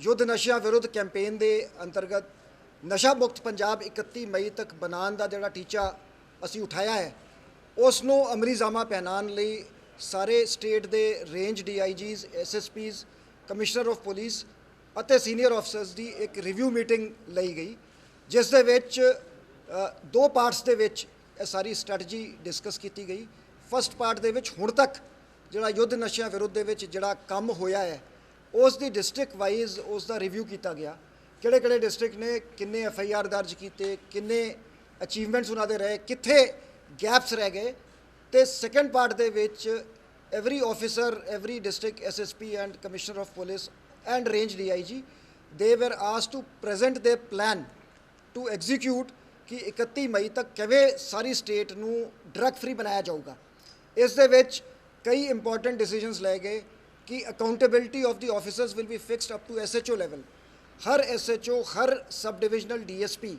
ਯੁੱਧ ਨਸ਼ਿਆਂ ਵਿਰੁੱਧ ਕੈਂਪੇਨ ਦੇ ਅੰਤਰਗਤ ਨਸ਼ਾ ਮੁਕਤ ਪੰਜਾਬ 31 ਮਈ ਤੱਕ ਬਣਾਉਣ ਦਾ ਜਿਹੜਾ ਟੀਚਾ ਅਸੀਂ ਉਠਾਇਆ ਹੈ ਉਸ ਨੂੰ ਅਮਰੀਜ਼ਾਮਾ ਪਹਿਨਾਉਣ ਲਈ ਸਾਰੇ ਸਟੇਟ ਦੇ range DIGs, SSPs, commissioner of police ਅਤੇ ਸੀਨੀਅਰ ਅਫਸਰਸ ਦੀ ਇੱਕ ਰਿਵਿਊ ਮੀਟਿੰਗ ਲਈ ਗਈ, ਜਿਸ ਦੇ ਵਿੱਚ ਦੋ ਪਾਰਟਸ ਦੇ ਵਿੱਚ ਇਹ ਸਾਰੀ ਸਟ੍ਰੈਟਜੀ ਡਿਸਕਸ ਕੀਤੀ ਗਈ। ਫਸਟ ਪਾਰਟ ਦੇ ਵਿੱਚ ਹੁਣ ਤੱਕ ਜਿਹੜਾ ਯੁੱਧ ਨਸ਼ਿਆਂ ਵਿਰੁੱਧ ਦੇ ਵਿੱਚ ਜਿਹੜਾ ਕੰਮ ਹੋਇਆ ਹੈ ਉਸ ਦੀ ਡਿਸਟ੍ਰਿਕਟ ਵਾਈਜ਼ ਉਸ ਦਾ ਰਿਵਿਊ ਕੀਤਾ ਗਿਆ। ਕਿਹੜੇ ਕਿਹੜੇ ਡਿਸਟ੍ਰਿਕਟ ਨੇ, ਕਿੰਨੇ ਐਫ ਆਈ ਆਰ ਦਰਜ ਕੀਤੇ, ਕਿੰਨੇ ਅਚੀਵਮੈਂਟਸ ਉਹਨਾਂ ਦੇ ਰਹੇ, ਕਿੱਥੇ ਗੈਪਸ ਰਹਿ ਗਏ। ਤੇ ਸੈਕੰਡ ਪਾਰਟ ਦੇ ਵਿੱਚ every officer every district SSP and commissioner of police and range DIG they were asked to present the plan to execute ਕਿ 31 ਮਈ ਤੱਕ ਕਿਵੇਂ ਸਾਰੀ ਸਟੇਟ ਨੂੰ ਡਰੱਗ ਫ੍ਰੀ ਬਣਾਇਆ ਜਾਊਗਾ ਇਸ ਦੇ ਵਿੱਚ ਕਈ ਇੰਪੋਰਟੈਂਟ ਡਿਸੀਜਨਸ ਲਏ ਗਏ ਕਿ accountability of the officers will be fixed up to SHO level Har SHO Har sub divisional DSP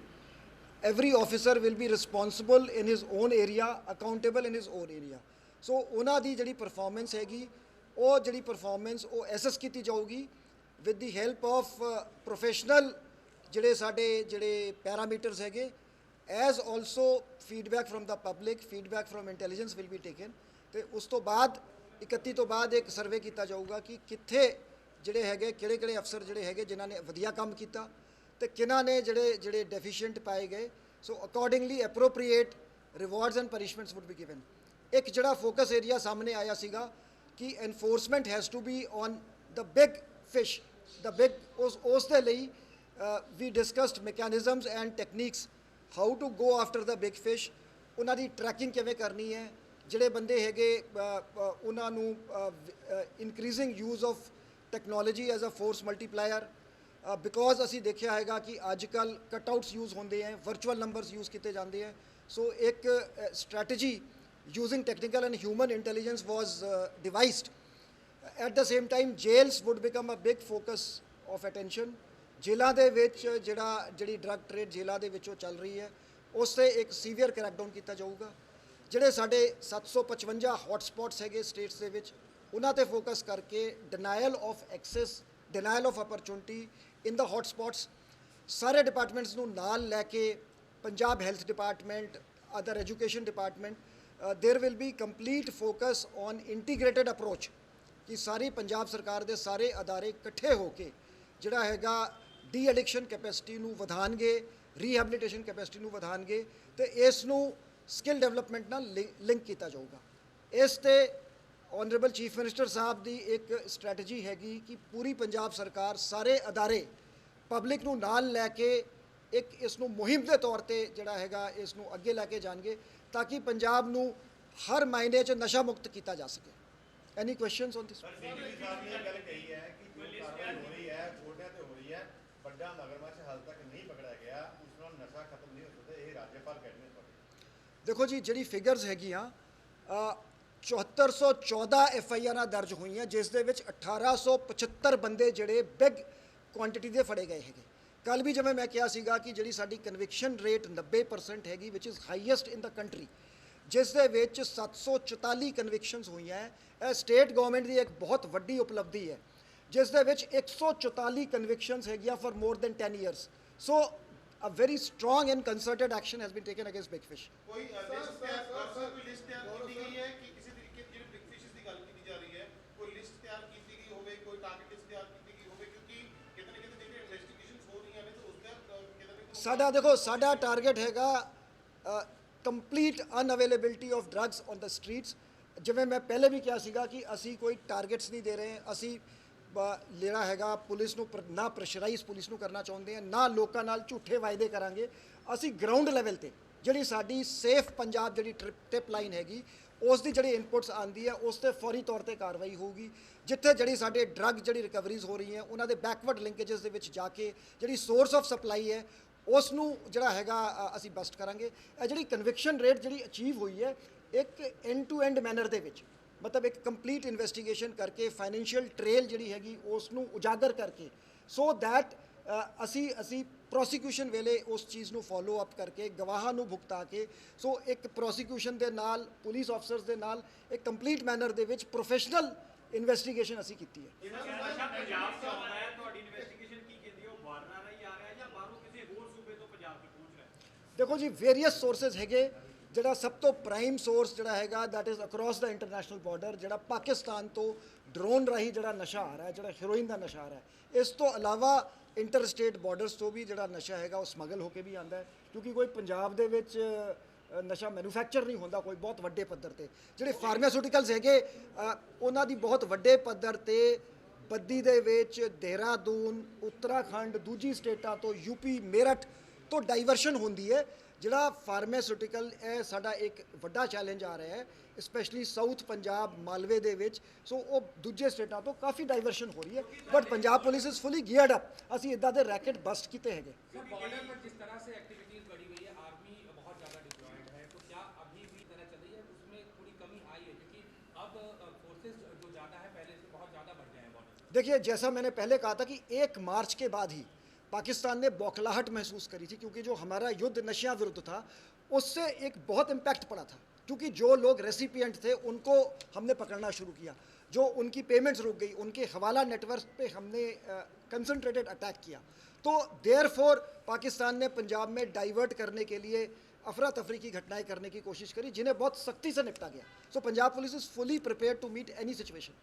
every officer will be responsible in his own area accountable in his own area so ਉਹਨਾਂ ਦੀ ਜਿਹੜੀ performance ਹੈਗੀ ਉਹ ਜਿਹੜੀ performance ਉਹ assess ਕੀਤੀ ਜਾਊਗੀ with the help of professional ਜਿਹੜੇ ਸਾਡੇ ਜਿਹੜੇ ਪੈਰਾਮੀਟਰਸ ਹੈਗੇ as also feedback from the public feedback from intelligence will be taken ਤੇ ਉਸ ਤੋਂ ਬਾਅਦ 31 ਤੋਂ ਬਾਅਦ ਇੱਕ ਸਰਵੇ ਕੀਤਾ ਜਾਊਗਾ ਕਿ ਕਿੱਥੇ ਜਿਹੜੇ ਹੈਗੇ, ਕਿਹੜੇ ਕਿਹੜੇ ਅਫਸਰ ਜਿਹੜੇ ਹੈਗੇ ਜਿਨ੍ਹਾਂ ਨੇ ਵਧੀਆ ਕੰਮ ਕੀਤਾ ਤੇ ਕਿਹਨਾਂ ਨੇ ਜਿਹੜੇ ਜਿਹੜੇ ਡੈਫੀਸ਼ੀਐਂਟ ਪਾਏ ਗਏ। So accordingly appropriate rewards and punishments would be given ਇੱਕ ਜਿਹੜਾ ਫੋਕਸ ਏਰੀਆ ਸਾਹਮਣੇ ਆਇਆ ਸੀਗਾ ਕਿ enforcement has to be on the big fish the big ਉਸ ਉਸ ਦੇ ਲਈ ਵੀ discussed mechanisms and techniques how to go after the big fish ਉਹਨਾਂ ਦੀ ਟਰੈਕਿੰਗ ਕਿਵੇਂ ਕਰਨੀ ਹੈ? ਜਿਹੜੇ ਬੰਦੇ ਹੈਗੇ ਉਹਨਾਂ ਨੂੰ increasing use of technology as a force multiplier because ਅਸੀਂ ਦੇਖਿਆ ਹੈਗਾ ਕਿ ਅੱਜ ਕੱਲ ਕਟਆਊਟਸ ਯੂਜ਼ ਹੁੰਦੇ ਹੈ ਵਰਚੁਅਲ ਨੰਬਰਸ ਯੂਜ਼ ਕੀਤੇ ਜਾਂਦੇ ਹੈ। ਸੋ ਇੱਕ strategy using technical and human intelligence was devised at the same time jails would become a big focus of attention ਜੇਲ੍ਹਾਂ ਦੇ ਵਿੱਚ ਜਿਹੜਾ, ਜਿਹੜੀ ਡਰੱਗ ਟ੍ਰੇਡ ਜੇਲ੍ਹਾਂ ਦੇ ਵਿੱਚੋਂ ਚੱਲ ਰਹੀ ਹੈ, ਉਸ ਤੇ ਇੱਕ ਸੀਵੀਅਰ ਕ੍ਰੈਕਡਾਊਨ ਕੀਤਾ ਜਾਊਗਾ। ਜਿਹੜੇ ਸਾਡੇ 755 ਹੌਟਸਪੌਟਸ ਹੈਗੇ ਸਟੇਟਸ ਦੇ ਵਿੱਚ ਉਹਨਾਂ ਤੇ ਫੋਕਸ ਕਰਕੇ denial of access denial of opportunity in the hotspots ਸਾਰੇ ਡਿਪਾਰਟਮੈਂਟਸ ਨੂੰ ਨਾਲ ਲੈ ਕੇ Punjab health department other education department there will be complete focus on integrated approach ਕਿ ਸਾਰੀ ਪੰਜਾਬ ਸਰਕਾਰ ਦੇ ਸਾਰੇ ਅਦਾਰੇ ਇਕੱਠੇ ਹੋ ਕੇ ਜਿਹੜਾ ਹੈਗਾ ਡੀ ਐਡਿਕਸ਼ਨ ਕੈਪੈਸਿਟੀ ਨੂੰ ਵਧਾਣਗੇ ਰੀਹੈਬਿਲਿਟੇਸ਼ਨ ਕੈਪੈਸਿਟੀ ਨੂੰ ਵਧਾਣਗੇ ਤੇ ਇਸ ਨੂੰ ਸਕਿੱਲ ਡਿਵੈਲਪਮੈਂਟ ਨਾਲ ਲਿੰਕ ਕੀਤਾ ਜਾਊਗਾ। ਇਸ ਤੇ ਆਨਰੇਬਲ ਚੀਫ ਮਿਨਿਸਟਰ ਸਾਹਿਬ ਦੀ ਇੱਕ ਸਟ੍ਰੈਟਜੀ ਹੈਗੀ ਕਿ ਪੂਰੀ ਪੰਜਾਬ ਸਰਕਾਰ ਸਾਰੇ ਅਦਾਰੇ ਪਬਲਿਕ ਨੂੰ ਨਾਲ ਲੈ ਕੇ ਇੱਕ ਇਸ ਨੂੰ ਮੁਹਿੰਮ ਦੇ ਤੌਰ ਤੇ ਜਿਹੜਾ ਹੈਗਾ ਇਸ ਨੂੰ ਅੱਗੇ ਲੈ ਕੇ ਜਾਣਗੇ ਤਾਂ ਕਿ ਪੰਜਾਬ ਨੂੰ ਹਰ ਮਾਇਨੇ 'ਚ ਨਸ਼ਾ ਮੁਕਤ ਕੀਤਾ ਜਾ ਸਕੇ। ਐਨੀ ਕੁਐਸਚਨਸ ਔਨ ਦਿਸ ਵੱਡਾ ਮਗਰਮੱਛ ਹਾਲ ਤੱਕ ਨਹੀਂ ਪਕੜਿਆ ਗਿਆ, ਉਸ ਨਾਲ ਨਸ਼ਾ ਖਤਮ ਨਹੀਂ ਹੋ ਸਕਦਾ, ਇਹ ਰਾਜਪਾਲ ਕਹਿੰਦੇ ਦੇਖੋ ਜੀ ਜਿਹੜੀ ਫਿਗਰਸ ਹੈਗੀਆਂ ਅ, 7414 ਐਫ ਆਈ ਆਰਾਂ ਦਰਜ ਹੋਈਆਂ ਜਿਸ ਦੇ ਵਿੱਚ 1875 ਬੰਦੇ ਜਿਹੜੇ ਬਿਗ ਕੁਆਂਟੀਟੀ ਦੇ ਫੜੇ ਗਏ ਹੈਗੇ। ਕੱਲ ਵੀ ਜਿਵੇਂ ਮੈਂ ਕਿਹਾ ਸੀਗਾ ਕਿ ਜਿਹੜੀ ਸਾਡੀ ਕਨਵਿਕਸ਼ਨ ਰੇਟ 90% ਹੈਗੀ which is highest in the country ਜਿਸ ਦੇ ਵਿੱਚ 744 ਕਨਵਿਕਸ਼ਨਸ ਹੋਈਆਂ ਇਹ ਸਟੇਟ ਗਵਰਨਮੈਂਟ ਦੀ ਇੱਕ ਬਹੁਤ ਵੱਡੀ ਉਪਲਬਧੀ ਹੈ ਜਿਸ ਦੇ ਵਿੱਚ 144 ਕਨਵਿਕਸ਼ਨਸ ਹੈਗੀਆਂ for more than 10 years so uh very strong and concerted action has been taken against big fish ਕੋਈ ਲਿਸਟ ਤਿਆਰ ਕਰ ਸਰ ਕੋਈ ਲਿਸਟ ਤਿਆਰ ਕੀਤੀ ਗਈ ਹੈ ਕਿ ਕਿਸੇ ਤਰੀਕੇ ਦੀ ਜਿਹੜੀ ਬਿਗ ਫਿਸ਼ਸ ਦੀ ਗੱਲ ਕੀਤੀ ਜਾ ਰਹੀ ਹੈ ਕੋਈ ਲਿਸਟ ਤਿਆਰ ਕੀਤੀ ਗਈ ਹੋਵੇ ਕੋਈ ਟਾਰਗੇਟ ਲਿਸਟ ਤਿਆਰ ਕੀਤੀ ਗਈ ਹੋਵੇ ਕਿਉਂਕਿ ਕਿਤੇ ਨਾ ਕਿਤੇ ਜਿਹੜੀ ਇਨਵੈਸਟੀਗੇਸ਼ਨਸ ਹੋ ਰਹੀਆਂ ਨੇ ਤਾਂ ਉਸ ਦਾ ਅ, ਕਿਤੇ ਨਾ ਕਿਤੇ ਸਾਡਾ ਦੇਖੋ ਸਾਡਾ ਟਾਰਗੇਟ ਹੈਗਾ complete unavailability of drugs on the streets ਜਿਵੇਂ ਮੈਂ ਪਹਿਲੇ ਵੀ ਕਿਹਾ ਸੀਗਾ ਕਿ ਅਸੀਂ ਕੋਈ ਟਾਰਗੇਟਸ ਨਹੀਂ ਦੇ ਰਹੇ ਅਸੀਂ ਬ- ਜਿਹੜਾ ਹੈਗਾ ਪੁਲਿਸ ਨੂੰ ਪ੍ਰ- ਨਾ ਪ੍ਰੈਸ਼ਰਾਈਜ਼ ਪੁਲਿਸ ਨੂੰ ਕਰਨਾ ਚਾਹੁੰਦੇ ਹਾਂ ਨਾ ਲੋਕਾਂ ਨਾਲ ਝੂਠੇ ਵਾਅਦੇ ਕਰਾਂਗੇ। ਅਸੀਂ ਗਰਾਊਂਡ ਲੈਵਲ ਤੇ ਜਿਹੜੀ ਸਾਡੀ ਸੇਫ ਪੰਜਾਬ ਜਿਹੜੀ ਟ੍ਰਿਪ ਟਿਪ ਲਾਈਨ ਹੈਗੀ ਉਸ ਦੀ ਜਿਹੜੀ ਇਨਪੁਟਸ ਆਂਦੀ ਹੈ ਉਸ ਤੇ ਫੌਰੀ ਤੌਰ ਤੇ ਕਾਰਵਾਈ ਹੋਊਗੀ। ਜਿੱਥੇ ਜਿਹੜੀ ਸਾਡੇ ਡਰੱਗ ਜਿਹੜੀ ਰਿਕਵਰੀਜ਼ ਹੋ ਰਹੀਆਂ ਉਹਨਾਂ ਦੇ ਬੈਕਵਰਡ ਲਿੰਕੇजेस ਦੇ ਵਿੱਚ ਜਾ ਕੇ ਜਿਹੜੀ ਸੋਰਸ ਆਫ ਸਪਲਾਈ ਹੈ ਉਸ ਨੂੰ ਜਿਹੜਾ ਹੈਗਾ ਅ, ਅਸੀਂ ਬਸਟ ਕਰਾਂਗੇ। ਇਹ ਜਿਹੜੀ ਕਨਵਿਕਸ਼ਨ ਰੇਟ ਜਿਹੜੀ ਅਚੀਵ ਹੋਈ ਹੈ ਇੱਕ ਐਂਡ ਟੂ ਐਂਡ ਮੈਨਰ ਦੇ ਵਿੱਚ। ਮਤਲਬ ਇੱਕ ਕੰਪਲੀਟ ਇਨਵੈਸਟੀਗੇਸ਼ਨ ਕਰਕੇ ਫਾਈਨੈਂਸ਼ੀਅਲ ਟ੍ਰੇਲ ਜਿਹੜੀ ਹੈਗੀ ਉਸ ਨੂੰ ਉਜਾਗਰ ਕਰਕੇ। ਸੋ ਥੈਟ ਅਸੀਂ ਅਸੀਂ ਪ੍ਰੋਸੀਕਿਊਸ਼ਨ ਵੇਲੇ ਉਸ ਚੀਜ਼ ਨੂੰ ਫੋਲੋ ਅਪ ਕਰਕੇ ਗਵਾਹਾਂ ਨੂੰ ਭੁਗਤਾ ਕੇ ਸੋ ਇੱਕ ਪ੍ਰੋਸੀਕਿਊਸ਼ਨ ਦੇ ਨਾਲ ਪੁਲਿਸ ਅਫਸਰਸ ਦੇ ਨਾਲ ਇੱਕ ਕੰਪਲੀਟ ਮੈਨਰ ਦੇ ਵਿੱਚ ਪ੍ਰੋਫੈਸ਼ਨਲ ਇਨਵੈਸਟੀਗੇਸ਼ਨ ਅਸੀਂ ਕੀਤੀ ਹੈ। ਦੇਖੋ ਜੀ ਵੇਰੀਅਸ ਸੋਰਸਸ ਹੈਗੇ। ਜਿਹੜਾ ਸਭ ਤੋਂ ਪ੍ਰਾਈਮ ਸੋਰਸ ਜਿਹੜਾ ਹੈਗਾ that is across the international border ਜਿਹੜਾ ਪਾਕਿਸਤਾਨ ਤੋਂ ਡਰੋਨ ਰਾਹੀਂ ਜਿਹੜਾ ਨਸ਼ਾ ਆ ਰਿਹਾ ਹੈ, ਜਿਹੜਾ ਹੀਰੋਇਨ ਦਾ ਨਸ਼ਾ ਆ ਰਿਹਾ ਹੈ। ਇਸ ਤੋਂ ਇਲਾਵਾ ਇੰਟਰ ਸਟੇਟ ਬਾਰਡਰਸ ਤੋਂ ਵੀ ਜਿਹੜਾ ਨਸ਼ਾ ਹੈਗਾ ਉਹ ਸਮਗਲ ਹੋ ਕੇ ਵੀ ਆਂਦਾ ਹੈ ਕਿਉਂਕਿ ਕੋਈ ਪੰਜਾਬ ਦੇ ਵਿੱਚ ਨਸ਼ਾ ਮੈਨੂਫੈਕਚਰ ਨਹੀਂ ਹੁੰਦਾ ਕੋਈ ਬਹੁਤ ਵੱਡੇ ਪੱਧਰ ਤੇ ਜਿਹੜੇ ਫਾਰਮਾਸਿਊਟੀਕਲਸ ਹੈਗੇ ਉਹਨਾਂ ਦੀ ਬਹੁਤ ਵੱਡੇ ਪੱਧਰ ਤੇ ਬੱਦੀ ਦੇ ਵਿੱਚ ਦੇਹਰਾਦੂਨ ਉੱਤਰਾਖੰਡ ਦੂਜੀ ਸਟੇਟਾਂ ਤੋਂ ਯੂਪੀ ਮੇਰਠ ਤੋਂ ਡਾਈਵਰਸ਼ਨ ਹੁੰਦੀ ਹੈ ਜਿਹੜਾ ਫਾਰਮਾਸਿਊਟੀਕਲ ਇਹ ਸਾਡਾ ਇੱਕ ਵੱਡਾ ਚੈਲੰਜ ਆ ਰਿਹਾ ਹੈ ਸਪੈਸ਼ਲੀ ਸਾਊਥ ਪੰਜਾਬ ਮਾਲਵੇ ਦੇ ਵਿੱਚ ਸੋ ਉਹ ਦੂਜੇ ਸਟੇਟਾਂ ਤੋਂ ਕਾਫੀ ਡਾਈਵਰਸ਼ਨ ਹੋ ਰਹੀ ਹੈ but Punjab police is fully geared up ਅਸੀਂ ਇਦਾਂ ਦੇ ਰੈਕਟ ਬਸਟ ਕੀਤੇ ਹੈਗੇ सर बॉर्डर पर जिस तरह से एक्टिविटीज बढ़ी हुई है आर्मी बहुत ज़्यादा डिप्लॉयड है तो क्या अभी भी तरह चल रही है उसमें थोड़ी कमी आई है क्योंकि अब फोर्सेस जो ज़्यादा है पहले से बहुत ज़्यादा बढ़ गए हैं बॉर्डर देखिए जैसा मैंने पहले कहा था कि एक मार्च के बाद ही पाकिस्तान ने बौखलाहट महसूस करी थी क्योंकि जो हमारा युद्ध नशिया विरुद्ध था, उससे एक बहुत इम्पैक्ट पड़ा था। क्योंकि जो लोग रेसिपियंट थे, उनको हमने पकड़ना शुरू किया। जो उनकी पेमेंट्स रुक गई, उनके हवाला नेटवर्क पे हमने कंसंट्रेटेड अटैक किया। तो देयर पाकिस्तान ने पंजाब में डाइवर्ट करने के लिए अफरा तफरी की घटनाएँ करने की कोशिश करी, जिन्हें बहुत सख्ती से निपटा गया। So Punjab police is fully prepare to meet any situation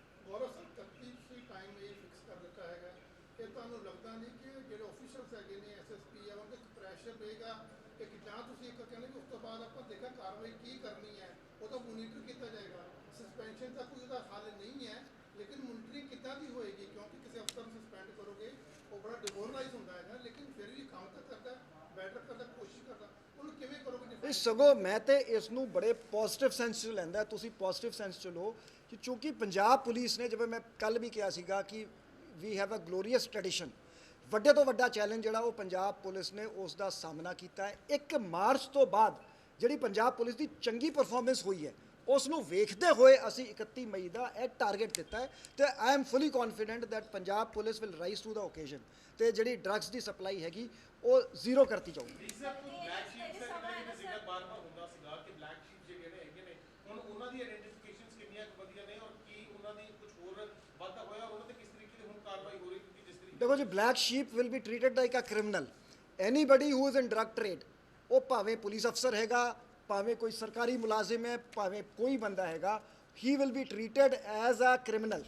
ਬਾਅਦ ਆਪਾਂ ਦੇਖਾਂ ਕਾਰਵਾਈ ਕੀ ਕਰਨੀ ਹੈ ਉਹਦਾ ਮੋਨੀਟਰ ਕੀਤਾ ਜਾਏਗਾ। ਸਸਪੈਂਸ਼ਨ ਦਾ ਕੋਈ ਉਹਦਾ ਹੱਲ ਨਹੀਂ ਹੈ, ਲੇਕਿਨ ਮੋਨੀਟਰਿੰਗ ਕਿੱਦਾਂ ਦੀ ਹੋਏਗੀ? ਕਿਉਂਕਿ ਕਿਸੇ ਅਫਸਰ ਨੂੰ ਸਸਪੈਂਡ ਕਰੋਗੇ, ਉਹ ਬੜਾ ਡਿਮੋਰਲਾਈਜ਼ ਹੁੰਦਾ ਹੈਗਾ ਲੇਕਿਨ ਫਿਰ ਵੀ ਕੰਮ ਤਾਂ ਕਰਦਾ ਬੈਟਰ ਕਰਦਾ, ਕੋਸ਼ਿਸ਼ ਕਰਦਾ। ਉਹਨੂੰ ਕਿਵੇਂ ਕਰੋਗੇ ਇਹ defend? ਸਗੋਂ ਮੈਂ ਤੇ ਇਸ ਨੂੰ ਬੜੇ ਪੋਜ਼ਿਟਿਵ ਸੈਂਸ 'ਚ ਲੈਂਦਾ, ਤੁਸੀਂ ਪੋਜ਼ਿਟਿਵ ਸੈਂਸ 'ਚ ਲਓ ਕਿ ਚੂੰਕਿ ਪੰਜਾਬ ਪੁਲਿਸ ਨੇ, ਜਿਵੇਂ ਮੈਂ ਕੱਲ ਵੀ ਕਿਹਾ ਸੀਗਾ ਕਿ we have a glorious tradition ਵੱਡੇ ਤੋਂ ਵੱਡਾ ਚੈਲੰਜ ਜਿਹੜਾ ਉਹ ਪੰਜਾਬ ਪੁਲਿਸ ਨੇ ਉਸ ਦਾ ਸਾਹਮਣਾ ਕੀਤਾ ਹੈ। 1 ਮਾਰਚ ਤੋਂ ਬਾਅਦ ਜਿਹੜੀ ਪੰਜਾਬ ਪੁਲਿਸ ਦੀ ਚੰਗੀ ਪਰਫਾਰਮੈਂਸ ਹੋਈ ਹੈ ਉਸ ਨੂੰ ਵੇਖਦੇ ਹੋਏ ਅਸੀਂ 31 ਮਈ ਦਾ ਇਹ ਟਾਰਗੇਟ ਦਿੱਤਾ ਹੈ ਤੇ I am fully confident that Punjab police will rise to the occasion ਤੇ ਜਿਹੜੀ ਡਰੱਗਸ ਦੀ ਸਪਲਾਈ ਹੈਗੀ ਉਹ ਜ਼ੀਰੋ ਕਰਤੀ ਜਾਊਗੀ। ਸਰ ਬਲੈਕ ਸ਼ੀਪਸ ਦਾ ਜਿਹੜਾ ਜ਼ਿਕਰ ਬਾਰ-ਬਾਰ ਹੁੰਦਾ ਸੀਗਾ ਕਿ ਬਲੈਕ ਸ਼ੀਪ ਜਿਹੜੇ ਨੇ ਹੈਗੇ ਨੇ ਹੁਣ ਉਹਨਾਂ ਦੀ ਆਇਡੈਂਟੀਫਿਕੇਸ਼ਨਸ ਕਿੰਨੀਆਂ ਕੁ ਵਧੀਆ ਨੇ ਔਰ ਕੀ ਉਹਨਾਂ ਦੀ ਕੁਝ ਹੋਰ ਵਾਧਾ ਹੋਇਆ ਔਰ ਉਹਨਾਂ ਤੇ ਕਿਸ ਤਰੀਕੇ ਦੀ ਹੁਣ ਕਾਰਵਾਈ ਹੋ ਰਹੀ ਕਿਉਂਕਿ ਜਿਸ ਤਰੀਕੇ ਦੇਖੋ ਜੀ black sheep will be treated like a criminal anybody who is in drug trade ਉਹ ਭਾਵੇਂ ਪੁਲਿਸ ਅਫਸਰ ਹੈਗਾ ਭਾਵੇਂ ਕੋਈ ਸਰਕਾਰੀ ਮੁਲਾਜ਼ਮ ਹੈ ਭਾਵੇਂ ਕੋਈ ਬੰਦਾ ਹੈਗਾ ਹੀ will be treated as a criminal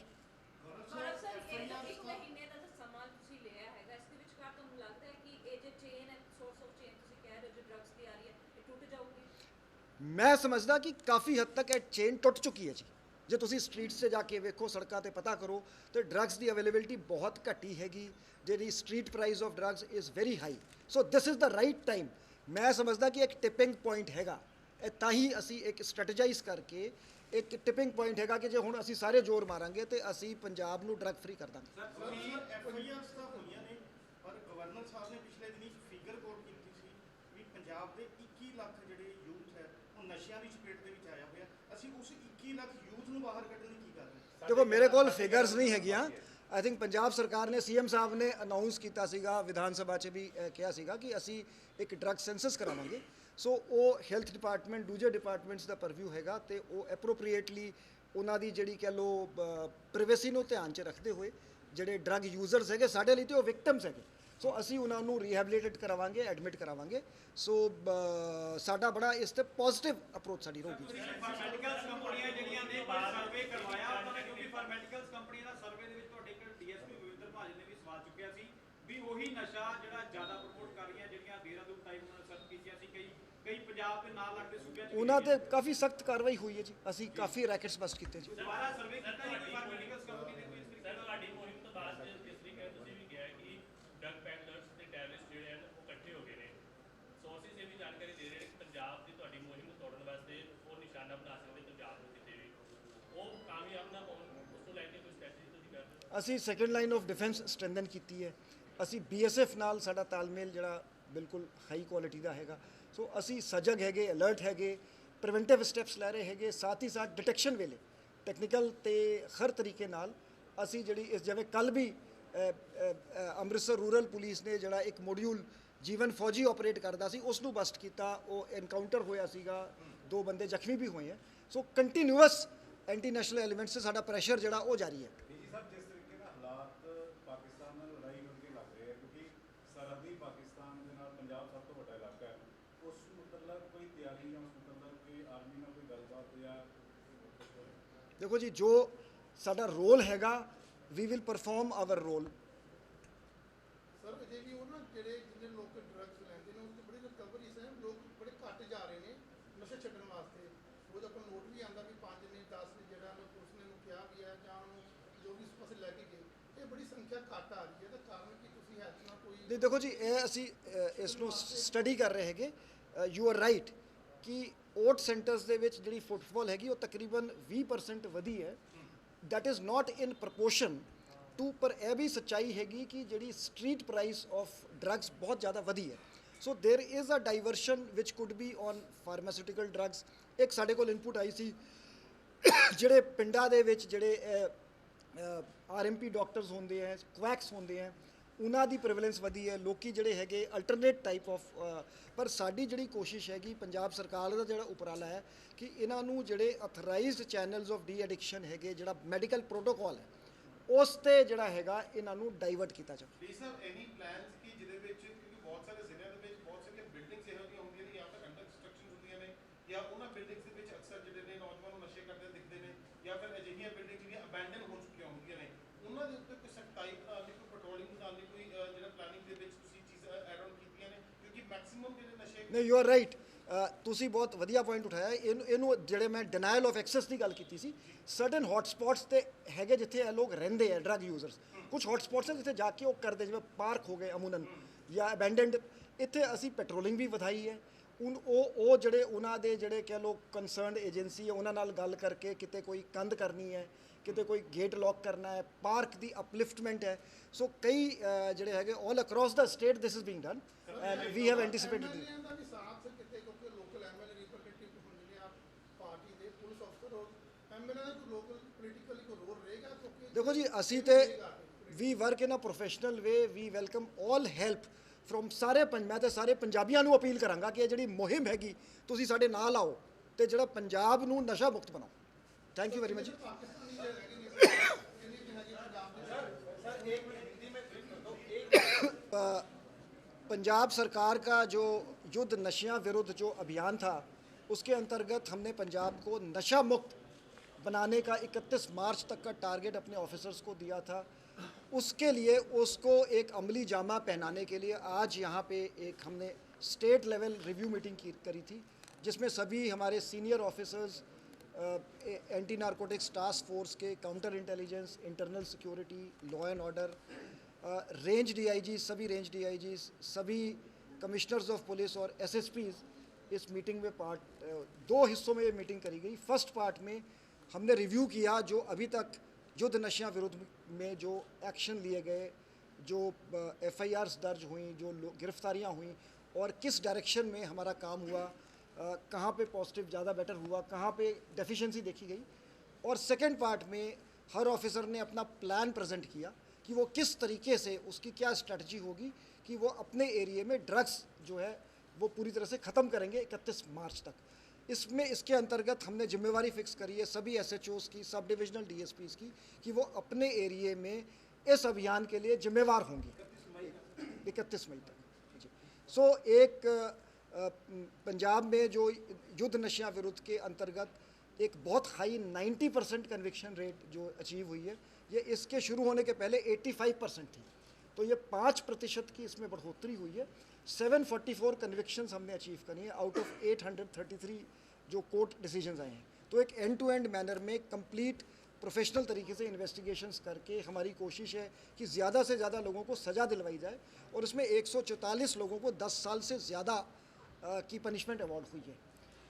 ਮੈਂ ਸਮਝਦਾ ਕਿ ਕਾਫੀ ਹੱਦ ਤੱਕ ਇਹ ਚੇਨ ਟੁੱਟ ਚੁੱਕੀ ਹੈ ਜੀ। ਜੇ ਤੁਸੀਂ ਸਟਰੀਟਸ 'ਤੇ ਜਾ ਕੇ ਵੇਖੋ ਸੜਕਾਂ ਤੇ ਪਤਾ ਕਰੋ ਤੇ ਡਰੱਗਸ ਦੀ ਅਵੇਲੇਬਿਲਿਟੀ ਬਹੁਤ ਘੱਟੀ ਹੈਗੀ ਜਿਹੜੀ street price of drugs is very high so this is the right time ਮੈਂ ਸਮਝਦਾ ਕਿ ਇੱਕ ਟਿਪਿੰਗ ਪੁਆਇੰਟ ਹੈਗਾ। ਇਹ ਤਾਂ ਹੀ ਅਸੀਂ ਇੱਕ ਸਟ੍ਰੈਟੇਜਾਈਜ਼ ਕਰਕੇ ਇੱਕ ਟਿਪਿੰਗ ਪੁਆਇੰਟ ਹੈਗਾ ਕਿ ਜੇ ਹੁਣ ਅਸੀਂ ਸਾਰੇ ਜ਼ੋਰ ਮਾਰਾਂਗੇ ਤੇ ਅਸੀਂ ਪੰਜਾਬ ਨੂੰ ਡਰੱਗ ਫ੍ਰੀ ਕਰ ਦਾਂਗੇ। ਸਰ ਐਫਆਈਆਰਸ ਤਾਂ ਹੋਈਆਂ ਨੇ ਪਰ ਗਵਰਨਰ ਸਾਹਿਬ ਨੇ ਪਿਛਲੇ ਦਿਨੀ ਫਿਗਰ ਕੋਟ ਕੀਤੀ ਸੀ ਵੀ ਪੰਜਾਬ ਦੇ 21 ਲੱਖ ਜਿਹੜੇ ਯੂਥ ਹੈ ਉਹ ਨਸ਼ਿਆਂ ਦੀ ਚਪੇਟ ਦੇ ਵਿੱਚ ਆਇਆ ਹੋਇਆ। ਅਸੀਂ ਉਸ 21 ਲੱਖ ਯੂਥ ਨੂੰ ਬਾਹਰ ਕੱਢਣ ਲਈ ਕੀ ਕਰ ਰਹੇ ਹਾਂ? ਦੇਖੋ ਮੇਰੇ ਕੋਲ ਫਿਗਰਸ ਨਹੀਂ ਹੈਗੀਆਂ। ਆਈ ਥਿੰਕ ਪੰਜਾਬ ਸਰਕਾਰ ਨੇ ਸੀਐਮ ਸਾਹਿਬ ਨੇ ਅਨਾਉਂਸ ਕੀਤਾ ਸੀਗਾ, ਵਿਧਾਨ ਸਭਾ 'ਚ ਵੀ ਕਿਹਾ ਸੀਗਾ ਕਿ ਅਸੀਂ ਇੱਕ ਡਰੱਗ ਸੈਂਸਸ ਕਰਾਵਾਂਗੇ। ਸੋ ਉਹ ਹੈਲਥ ਡਿਪਾਰਟਮੈਂਟ ਦੂਜੇ ਡਿਪਾਰਟਮੈਂਟਸ ਦਾ ਪਰਵਿਊ ਹੈਗਾ ਤੇ ਉਹ ਐਪਰੋਪ੍ਰੀਏਟਲੀ ਉਹਨਾਂ ਦੀ ਜਿਹੜੀ ਕਹਿ ਲੋ ਪ੍ਰਾਈਵੇਸੀ ਨੂੰ ਧਿਆਨ 'ਚ ਰੱਖਦੇ ਹੋਏ ਜਿਹੜੇ ਡਰੱਗ ਯੂਜ਼ਰਸ ਹੈਗੇ, ਸਾਡੇ ਲਈ ਤੇ ਉਹ ਵਿਕਟਮਸ ਹੈਗੇ। ਸੋ ਅਸੀਂ ਉਹਨਾਂ ਨੂੰ ਰੀਹੈਬਿਲਿਟੇਟ ਕਰਾਵਾਂਗੇ ਐਡਮਿਟ ਕਰਾਵਾਂਗੇ। ਸੋ ਸਾਡਾ ਬੜਾ ਇਸ ਤੇ ਪੋਜ਼ਿਟਿਵ ਅਪਰੋਚ ਸਾਡੀ ਰਹੂਗੀ। ਫਾਰਮੈਡੀਕਲਸ ਕੰਪਨੀਆਂ ਜਿਹੜੀਆਂ ਨੇ ਸਰਵੇ ਕਰਵਾਇਆ, ਉਹਨਾਂ ਨੇ ਕਿਉਂਕਿ ਫਾਰਮੈਡੀਕਲਸ ਕੰਪਨੀ ਦਾ ਸਰਵੇ ਦੇ ਵਿੱਚ ਤੁਹਾਡੇ ਇੱਕ ਡੀਐਸਪੀ ਵਿਵਿੰਦਰ ਭਾਜੀ ਨੇ ਵੀ ਸਵਾਲ ਚੁੱਕਿਆ ਸੀ ਵੀ ਉਹੀ ਨਸ਼ਾ ਜਿਹੜਾ ਜ਼ਿਆਦਾ ਪ੍ਰਮੋਟ ਕਰ ਰਹੀਆਂ ਜਿਹੜੀਆਂ ਦੇਹਰਾਦੂਨ ਟਾਈਪ ਉਹਨਾਂ ਨੇ ਸਰਚ ਕੀਤੀਆਂ ਸੀ ਕਈ ਕਈ ਪੰਜਾਬ ਦੇ ਨਾਲ ਲੱਗਦੇ ਸੂਬਿਆਂ 'ਚ ਉਹਨਾਂ ਤੇ। ਕਾਫੀ ਸਖਤ ਕਾਰਵਾਈ ਹੋਈ ਹੈ ਜੀ। ਅਸੀਂ ਕਾਫੀ ਰੈਕਟਸ ਬਸਟ ਕੀਤੇ ਜੀ। ਦੁਬਾਰਾ ਸਰਵੇ ਕੀਤਾ ਜੀ ਕੋਈ ਫਾਰਮੈਡੀਕਲਸ ਕੰਪਨੀ ਨੇ ਕੋਈ ਇਸ ਤਰੀਕੇ ਸਰ ਤੁਹਾਡੀ ਮੁਹਿੰਮ ਤੋਂ ਬਾਅਦ ਜਿਸ ਤਰੀਕੇ ਨਾਲ ਤੁਸੀਂ ਵੀ ਕਿਹਾ ਕਿ ਡਰਗ ਪੈਡਲਰਸ ਤੇ ਟੈਰਰਿਸਟ ਜਿਹੜੇ ਹਨ ਉਹ ਇਕੱਠੇ ਹੋ ਗਏ ਨੇ। ਸੋਰਸਿਸ ਇਹ ਵੀ ਜਾਣਕਾਰੀ ਦੇ ਰਹੇ ਨੇ ਕਿ ਪੰਜਾਬ ਦੀ ਤੁਹਾਡੀ ਮੁਹਿੰਮ ਨੂੰ ਤੋੜਨ ਵਾਸਤੇ ਉਹ ਨਿਸ਼ਾਨਾ ਬਣਾ ਸਕਦੇ ਪੰਜਾਬ ਨੂੰ ਕਿਤੇ ਵੀ। ਉਹ ਕਾਮਯਾਬ ਨਾ ਹੋਣ ਉਸ ਨੂੰ ਲੈ ਕੇ ਕੋਈ ਸਟ੍ਰੈਟਜੀ ਤੁਸੀਂ ਕਰ ਰਹੇ ਹੋ? ਅਸੀਂ second line of defence strengthen ਕੀਤੀ ਹੈ। ਅਸੀਂ ਬੀਐਸਐਫ ਨਾਲ ਸਾਡਾ ਤਾਲਮੇਲ ਜਿਹੜਾ ਬਿਲਕੁਲ ਹਾਈ ਕੁਆਲਿਟੀ ਦਾ ਹੈਗਾ। ਸੋ ਅਸੀਂ ਸਜਗ ਹੈਗੇ ਅਲਰਟ ਹੈਗੇ ਪ੍ਰੀਵੈਂਟਿਵ ਸਟੈਪਸ ਲੈ ਰਹੇ ਹੈਗੇ, ਸਾਥ ਹੀ ਸਾਥ ਡਿਟੈਕਸ਼ਨ ਵੇਲੇ ਟੈਕਨੀਕਲ ਤੇ ਹਰ ਤਰੀਕੇ ਨਾਲ ਅਸੀਂ ਜਿਹੜੀ ਇਸ ਜਿਵੇਂ ਕੱਲ ਵੀ ਅੰਮ੍ਰਿਤਸਰ ਰੂਰਲ ਪੁਲਿਸ ਨੇ ਜਿਹੜਾ ਇੱਕ ਮੋਡਿਊਲ ਜੀਵਨ ਫੌਜੀ ਆਪਰੇਟ ਕਰਦਾ ਸੀ, ਉਸ ਨੂੰ ਬਸਟ ਕੀਤਾ, ਉਹ ਐਨਕਾਊਂਟਰ ਹੋਇਆ ਸੀਗਾ, ਦੋ ਬੰਦੇ ਜ਼ਖਮੀ ਵੀ ਹੋਏ ਹੈ। So continuous anti national elements ਤੇ ਸਾਡਾ ਪ੍ਰੈਸ਼ਰ ਜਿਹੜਾ ਉਹ ਜਾਰੀ ਹੈ ਜੀ ਸਾਹਿਬ ਜਿਸ ਤਰੀਕੇ ਨਾਲ ਹਾਲਾਤ ਪਾਕਿਸਤਾਨ ਨਾਲ ਲੜਾਈ ਕਰਕੇ ਲੱਗ ਰਹੇ ਆ ਕਿਉਂਕਿ ਸਰਹੱਦੀ ਪਾਕਿਸਤਾਨ ਦੇ ਨਾਲ ਪੰਜਾਬ ਸਭ ਤੋਂ ਵੱਡਾ ਇਲਾਕਾ ਹੈ ਉਸ ਮਤਲਬ ਕੋਈ ਤਿਆਰੀ ਜਾਂ ਉਸ ਮਤਲਬ ਕੋਈ ਆਰਮੀ ਨਾਲ ਕੋਈ ਗੱਲਬਾਤ ਜਾਂ ਦੇਖੋ ਜੀ ਜੋ ਸਾਡਾ ਰੋਲ ਹੈਗਾ we will perform our role sir ਅਜੇ ਵੀ ਉਹ ਨਾ ਜਿਹੜੇ ਜਿੰਨੇ ਲੋਕ ਡਰੱਗਸ ਲੈਂਦੇ ਨੇ ਉਹਦੀ ਬੜੀ ਰਿਕਵਰੀ ਹੈ ਲੋਕ ਬੜੇ ਘੱਟ ਜਾ ਰਹੇ ਨੇ ਨਸ਼ੇ ਛੱਡਣ ਵਾਸਤੇ। ਉਹ ਆਪਾਂ ਨੋਟ ਵੀ ਆਂਦਾ ਵੀ 5 ਨੇ 10 ਨੇ ਜਿਹੜਾ ਨੂੰ ਪੁਲਿਸ ਨੇ ਨੂੰ ਕਿਹਾ ਵੀ ਹੈ ਜਾਂ ਉਹਨੂੰ ਜੋ ਵੀ ਇਸ ਪਾਸੇ ਲੈ ਕੇ ਗਏ। ਇਹ ਬੜੀ ਸੰਖਿਆ ਘੱਟ ਆ ਰਹੀ ਹੈ। ਤਾਂ ਕਾਰਨ ਕੀ ਤੁਸੀਂ ਹੈਲਥ ਨਾਲ ਕੋਈ ਨਹੀਂ ਦੇਖੋ ਜੀ ਇਹ ਅਸੀਂ ਇਸ ਨੂੰ ਸਟੱਡੀ ਕਰ ਰਹੇ ਹੈਗੇ। ਯੂ ਆਰ ਰਾਈਟ ਕਿ ਓਟ ਸੈਂਟਰਸ ਦੇ ਵਿੱਚ ਜਿਹੜੀ ਫੁੱਟਫਾਲ ਹੈਗੀ ਉਹ ਤਕਰੀਬਨ 20% ਵਧੀ ਹੈ that is not in proportion to ਪਰ ਇਹ ਵੀ ਸੱਚਾਈ ਹੈਗੀ ਕਿ ਜਿਹੜੀ ਸਟਰੀਟ ਪ੍ਰਾਈਸ ਆਫ ਡਰੱਗਸ ਬਹੁਤ ਜ਼ਿਆਦਾ ਵਧੀ ਹੈ so there is uh diversion which could be on pharmaceutical drugs ਇੱਕ ਸਾਡੇ ਕੋਲ ਇਨਪੁਟ ਆਈ ਸੀ ਜਿਹੜੇ ਪਿੰਡਾਂ ਦੇ ਵਿੱਚ ਜਿਹੜੇ ਆਰਐਮਪੀ ਡਾਕਟਰਸ ਹੁੰਦੇ ਆ ਕੁਐਕਸ ਹੁੰਦੇ ਆ ਉਹਨਾਂ ਦੀ ਪ੍ਰੀਵੈਲੈਂਸ ਵਧੀ ਹੈ। ਲੋਕੀ ਜਿਹੜੇ ਹੈਗੇ ਅਲਟਰਨੇਟ ਟਾਈਪ ਆਫ ਪਰ ਸਾਡੀ ਜਿਹੜੀ ਕੋਸ਼ਿਸ਼ ਹੈਗੀ ਪੰਜਾਬ ਸਰਕਾਰ ਦਾ ਜਿਹੜਾ ਉਪਰਾਲਾ ਹੈ ਕਿ ਇਹਨਾਂ ਨੂੰ ਜਿਹੜੇ authorised channels of de addiction ਹੈਗੇ, ਜਿਹੜਾ ਮੈਡੀਕਲ ਪ੍ਰੋਟੋਕਾਲ ਹੈ, ਉਸ ਤੇ ਜਿਹੜਾ ਹੈਗਾ ਇਹਨਾਂ ਨੂੰ ਡਾਈਵਰਟ ਕੀਤਾ ਜਾਵੇ। ਡੀ ਸਾਹਿਬ ਐਨੀ ਪਲਾਨਸ ਕੀ ਜਿਹਦੇ ਵਿੱਚ ਕਿਉਂਕਿ ਬਹੁਤ ਸਾਰੇ ਜ਼ਿਲ੍ਹਿਆਂ ਦੇ ਵਿੱਚ ਬਹੁਤ ਸਾਰੀਆਂ ਬਿਲਡਿੰਗਸ ਇਹੋ ਜਿਹੀਆਂ ਹੁੰਦੀਆਂ ਨੇ, ਜਾਂ ਤਾਂ ਅੰਡਰ ਕੰਸਟਰਕਸ਼ਨ ਹੁੰਦੀਆਂ ਨੇ, ਜਾਂ ਉਹਨਾਂ ਬਿਲਡਿੰਗਸ ਦੇ ਵਿੱਚ ਅਕਸਰ ਜਿਹੜੇ ਨੇ ਨੌਜਵਾਨ ਨੂੰ ਨਸ਼ੇ ਕਰਦੇ ਦਿਖਦੇ ਨੇ, ਜਾਂ ਫਿਰ ਅਜਿਹੀਆਂ ਬਿਲਡਿੰਗ ਜਿਹੜੀਆਂ ਅਬੈਂਡਨ ਹੋ ਚੁੱਕੀਆਂ ਹੁੰਦੀਆਂ ਨੇ, ਉਹਨਾਂ ਦੇ ਉੱਤੇ ਕੋਈ ਸਖਤਾਈ ਬਣਾਉਣ ਲਈ ਕੋਈ ਪੈਟਰੋਲਿੰਗ ਬਣਾਉਣ ਲਈ ਕੋਈ ਅਹ, ਜਿਹੜਾ ਪਲਾਨਿੰਗ ਦੇ ਵਿੱਚ ਤੁਸੀਂ ਚੀਜ਼ ਐਡ ਆਨ ਕੀਤੀਆਂ ਨੇ ਕਿਉਂਕਿ ਮੈਕਸਿਮਮ ਜਿਹੜੇ ਨਸ਼ੇ ਨਹੀਂ ਯੂ ਆਰ ਰਾਈਟ ਤੁਸੀਂ ਬਹੁਤ ਵਧੀਆ ਪੁਆਇੰਟ ਉਠਾਇਆ। ਇਹਨੂੰ ਇਹਨੂੰ ਜਿਹੜੇ ਮੈਂ ਡਿਨਾਈਲ ਆਫ ਐਕਸੈਸ ਦੀ ਗੱਲ ਕੀਤੀ ਸੀ ਸਰਟਨ ਹੌਟ ਤੇ ਹੈਗੇ ਜਿੱਥੇ ਇਹ ਲੋਕ ਰਹਿੰਦੇ ਆ ਡਰੱਗ ਯੂਜ਼ਰਸ ਕੁਝ ਹੌਟ ਜਿੱਥੇ ਜਾ ਕੇ ਉਹ ਕਰਦੇ, ਜਿਵੇਂ ਪਾਰਕ ਹੋ ਗਏ ਅਮੂਨਨ ਜਾਂ ਅਬੈਂਡਨਡ ਇੱਥੇ ਅਸੀਂ ਪੈਟਰੋਲਿੰਗ ਵੀ ਵਧਾਈ ਹੈ। ਉਨ ਉਹ ਉਹ ਜਿਹੜੇ ਉਹਨਾਂ ਦੇ ਜਿਹੜੇ ਕਹਿ ਲੋ ਕੰਸਰਨਡ ਏਜੰਸੀ ਹੈ ਉਹਨਾਂ ਨਾਲ ਗੱਲ ਕਰਕੇ ਕਿਤੇ ਕੋਈ ਕੰਧ ਕਰਨੀ ਹੈ। ਕਿਤੇ ਕੋਈ ਗੇਟ ਲੌਕ ਕਰਨਾ ਹੈ ਪਾਰਕ ਦੀ ਅਪਲਿਫਟਮੈਂਟ ਹੈ। ਸੋ ਕਈ ਜਿਹੜੇ ਹੈਗੇ all across the state this is being done and we have anticipated MLA ਦਾ ਵੀ ਸਾਥ ਕਿਤੇ ਕਿਉਂਕਿ ਲੋਕਲ ਐਮਐਲਏ ਰਿਪਰੈਜ਼ੈਂਟੇਟਿਵ ਹੁੰਦੇ ਨੇ ਆਪ ਪਾਰਟੀ ਦੇ ਪੁਲਿਸ ਅਫਸਰ ਹੋ ਐਮਐਲਏ ਦਾ ਕੋਈ ਲੋਕਲ ਪੋਲੀਟੀਕਲੀ ਕੋਈ ਰੋਲ ਰਹੇਗਾ? ਕਿਉਂਕਿ ਦੇਖੋ ਜੀ ਅਸੀਂ ਤੇ we work in a professional way we welcome 올 help from ਸਾਰੇ ਪੰਜ ਮੈਂ ਤੇ ਸਾਰੇ ਪੰਜਾਬੀਆਂ ਨੂੰ ਅਪੀਲ ਕਰਾਂਗਾ ਕਿ ਇਹ ਜਿਹੜੀ ਮੁਹਿੰਮ ਹੈਗੀ ਤੁਸੀਂ ਸਾਡੇ ਨਾਲ ਆਓ ਤੇ ਜਿਹੜਾ ਪੰਜਾਬ ਨੂੰ ਨਸ਼ਾ ਮੁਕਤ ਬਣਾਓ। Thank you very much Punjab सरकार का जो युद्ध नशियाँ विरुद्ध जो अभियान था, उसके अंतर्गत हमने पंजाब को नशा मुक्त बनाने का 31 मार्च तक का टारगेट अपने ऑफिसर्स को दिया था। उसके लिए उसको एक अमली जामा पहनाने के लिए आज यहाँ पे एक हमने स्टेट लेवल रिव्यू मीटिंग की करी थी, जिसमें सभी हमारे senior officers anti narcotics task force के counter intelligence internal security law and order range DIG सभी रेंज डीआईजी सभी कमिश्नर्स ऑफ़ पुलिस और एसएसपीज इस मीटिंग में पार्ट दो हिस्सों में ये मीटिंग करी गई। फ़र्स्ट पार्ट में हमने रिव्यू किया जो अभी तक युद्ध नशिया विरुद्ध में जो एक्शन लिए गए, जो एफ़ दर्ज हुई, जो गिरफ्तारियाँ हुई और किस डायरेक्शन में हमारा काम हुआ कहाँ पे पॉजिटिव ज़्यादा बेटर हुआ कहाँ पे डेफिशिएंसी देखी गई। और सेकंड पार्ट में हर ऑफिसर ने अपना प्लान प्रेजेंट किया कि वो किस तरीके से उसकी क्या स्ट्रेटजी होगी कि वो अपने एरिए में ड्रग्स जो है वो पूरी तरह से ख़त्म करेंगे इकतीस मार्च तक। इसमें इसके अंतर्गत हमने जिम्मेवारी फिक्स करी है सभी एस की सब डिविजनल डी की कि वो अपने एरिए में इस अभियान के लिए जिम्मेवार होंगी। इकतीस मई तक। जी। सो एक अ, पंजाब में जो युद्ध नशिया विरुद्ध के अंतर्गत एक बहुत हाई 90 परसेंट कन्विक्शन रेट जो अचीव हुई है, ये इसके शुरू होने के पहले 85 परसेंट थी। तो ये पाँच प्रतिशत की इसमें बढ़ोतरी हुई है। 744 कन्विक्शंस हमने अचीव करी है आउट ऑफ़ 833 जो कोर्ट डिसीजंस आए हैं। तो एक एंड टू एंड मैनर में कंप्लीट प्रोफेशनल तरीके से इन्वेस्टिगेशंस करके हमारी कोशिश है कि ज़्यादा से ज़्यादा लोगों को सज़ा दिलवाई जाए और इसमें 144 लोगों को 10 साल से ज़्यादा की पनिशमेंट अवार्ड हुई है।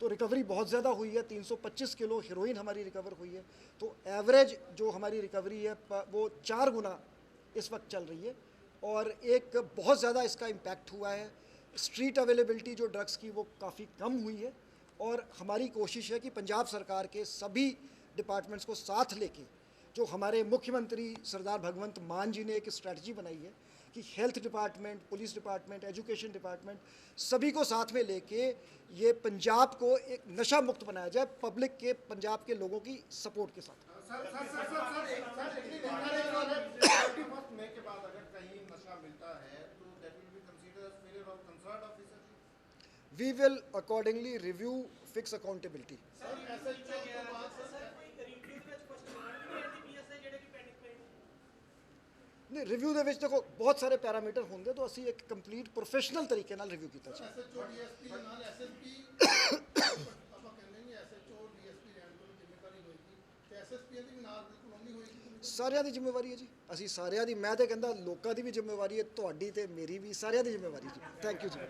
तो रिकवरी बहुत ज़्यादा हुई है 325 किलो हीरोइन हमारी रिकवर हुई है। तो एवरेज जो हमारी रिकवरी है वो चार गुना इस वक्त चल रही है और एक बहुत ज़्यादा इसका इम्पैक्ट हुआ है। स्ट्रीट अवेलेबिलिटी जो ड्रग्स की वो काफ़ी कम हुई है और हमारी कोशिश है कि पंजाब सरकार के सभी डिपार्टमेंट्स को साथ लेके जो हमारे मुख्यमंत्री सरदार भगवंत मान जी ने एक स्ट्रैटी बनाई है कि health department police department education department सभी को साथ में लेके ये पंजाब को एक नशा मुक्त बनाया जाए पब्लिक के पंजाब के लोगों की सपोर्ट के साथ। That will accordingly review fix of ਨਹੀਂ ਰਿਵਿਊ ਦੇ ਵਿੱਚ ਦੇਖੋ ਬਹੁਤ ਸਾਰੇ ਪੈਰਾਮੀਟਰ ਹੁੰਦੇ ਤਾਂ ਅਸੀਂ ਇੱਕ ਕੰਪਲੀਟ ਪ੍ਰੋਫੈਸ਼ਨਲ ਤਰੀਕੇ ਨਾਲ ਰਿਵਿਊ ਕੀਤਾ ਜੀ ਐਸਐਚਓ ਡੀਐਸਪੀ ਦੇ ਨਾਲ ਐਸਐਸਪੀ ਆਪਾਂ ਕਹਿੰਦੇ ਨਹੀਂ ਐਸਐਚਓ ਡੀਐਸਪੀ ਰਹਿਣ ਤੋਂ ਜ਼ਿੰਮੇਵਾਰੀ ਹੋਏਗੀ। ਤੇ ਐਸਐਸਪੀ ਦੀ ਵੀ ਨਾਲ ਬਿਲਕੁਲ ਉਨੀ ਹੋਏਗੀ ਸਾਰਿਆਂ ਦੀ ਜ਼ਿੰਮੇਵਾਰੀ ਹੈ ਜੀ। ਅਸੀਂ ਸਾਰਿਆਂ ਦੀ ਮੈਂ ਤੇ ਕਹਿੰਦਾ ਲੋਕਾਂ ਦੀ ਵੀ ਜ਼ਿੰਮੇਵਾਰੀ ਹੈ ਤੁਹਾਡੀ ਤੇ ਮੇਰੀ ਵੀ ਸਾਰਿਆਂ ਦੀ ਜ਼ਿੰਮੇਵਾਰੀ ਜੀ। ਥੈਂਕ ਯੂ ਜੀ।